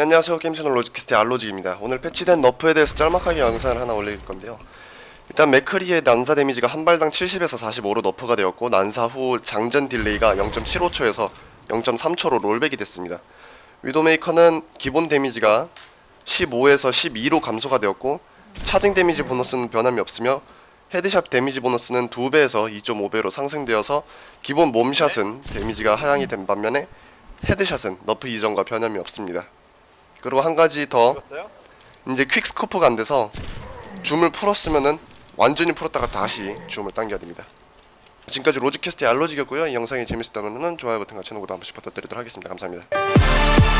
네, 안녕하세요. 게임 채널 로지키스트의 알로직입니다. 오늘 패치된 너프에 대해서 짤막하게 영상을 하나 올릴 건데요. 일단 맥크리의 난사 데미지가 한 발당 70에서 45로 너프가 되었고 난사 후 장전 딜레이가 0.75초에서 0.3초로 롤백이 됐습니다. 위도메이커는 기본 데미지가 15에서 12로 감소가 되었고 차징 데미지 보너스는 변함이 없으며 헤드샵 데미지 보너스는 2배에서 2.5배로 상승되어서 기본 몸샷은 데미지가 하향이 된 반면에 헤드샷은 너프 이전과 변함이 없습니다. 그리고 한 가지 더? 이제 퀵스코프가 안 돼서 줌을 풀었으면은 완전히 풀었다가 다시 줌을 당겨야 됩니다. 지금까지 로직캐스트의 알로직이었고요. 이 영상이 재밌었다면 좋아요 버튼 같이 누구도 한 번씩 부탁드리도록 하겠습니다. 감사합니다.